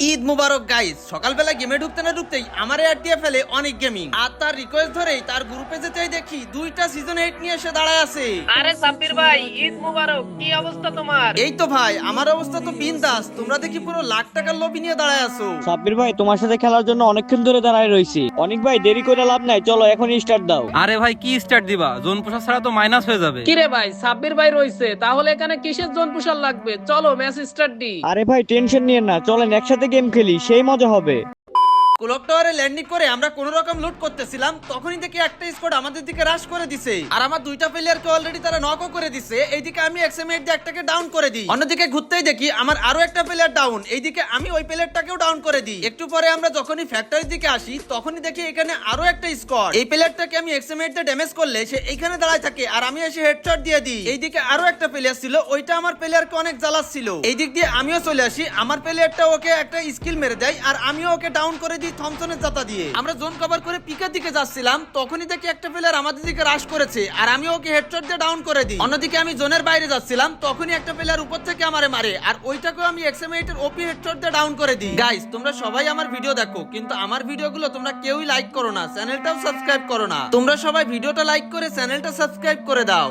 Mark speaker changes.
Speaker 1: ঈদ মুবারক guys সকালবেলা গেমে ঢুকতে না ঢুকতেই আমার এয়ার দিয়ে ফেলে অনেক গেমিং আর তার রিকোয়েস্ট ধরেই তার গ্রুপে যেতেই দেখি দুইটা সিজন এইট নিয়ে এসে দাঁড়ায় আছে।
Speaker 2: আরে সাব্বির ভাই ঈদ মুবারক কি অবস্থা তোমার?
Speaker 1: এই তো ভাই আমার অবস্থা তো বিন্দাস। তোমরা দেখি পুরো লাখ টাকার লবি নিয়ে দাঁড়ায় আছো।
Speaker 3: সাব্বির ভাই তোমার সাথে খেলার জন্য অনেকক্ষণ ধরে দাঁড়ায় রয়েছি অনেক ভাই দেরি করে লাভ নাই চলো এখন স্টার্ট দাও।
Speaker 4: আরে ভাই কি স্টার্ট দিবা? জোন পোষা ছাড়া তো মাইনাস হয়ে যাবে।
Speaker 2: কি রে ভাই সাব্বির ভাই রইছে তাহলে এখানে কিসের জোন পুষার লাগবে? চলো ম্যাচ স্টার্ট দি।
Speaker 3: আরে ভাই টেনশন নিয়ে না চলেন একসাথে গেম খেলি সেই মজা হবে।
Speaker 1: টাওয়ারে ল্যান্ডিং করে আমরা কোন রকম লুট করতেছিলাম, তখনই দেখি একটা আমাদের দিকে করে দিছে। আর আমার দুইটা প্লেয়ারকে অলরেডি তারা করে দিছে। এইদিকে আমি দিয়ে একটাকে ডাউন করে দিই। অন্যদিকে ঘুরতেই দেখি আমার আরও একটা প্লেয়ার ডাউন এইদিকে আমি ওই প্লেয়ারটাকেও ডাউন করে দিই। একটু পরে আমরা যখনই ফ্যাক্টরির দিকে আসি, তখনই দেখি এখানে আরও একটা স্কোয়াড এই প্লেয়ারটাকে আমি এক্সএমএইট দিয়ে ড্যামেজ করলে সে এইখানে দাঁড়ায় থাকে আর আমি এসে হেডশট দিয়ে দিই। এইদিকে আরও একটা প্লেয়ার ছিল, ওইটা আমার প্লেয়ারকে অনেক জ্বালাচ্ছিল। এই দিক দিয়ে আমিও চলে আসি। আমার প্লেয়ারটা ওকে একটা স্কিল মেরে দেয় আর আমিও ওকে ডাউন করে দিই। থমসনের জাতা দিয়ে। আমরা জোন কভার করে পিকের দিকে যাচ্ছিলাম, তখনই দেখি একটা প্লেয়ার আমাদের দিকে করেছে, আর আমি ওকে হেডশট দিয়ে ডাউন করে দিই। অন্যদিকে আমি জোনের বাইরে যাচ্ছিলাম, তখনই একটা প্লেয়ার উপর থেকে আমারে মারে, আর ওইটাকেও আমি এক্সএমএইট এর ওপি হেডশট দিয়ে ডাউন করে দিই। গাইস তোমরা সবাই আমার ভিডিও দেখো, কিন্তু আমার ভিডিওগুলো তোমরা কেউই লাইক করো না, চ্যানেলটাও সাবস্ক্রাইব করো না। তোমরা সবাই ভিডিওটা লাইক করে চ্যানেলটা সাবস্ক্রাইব করে দাও।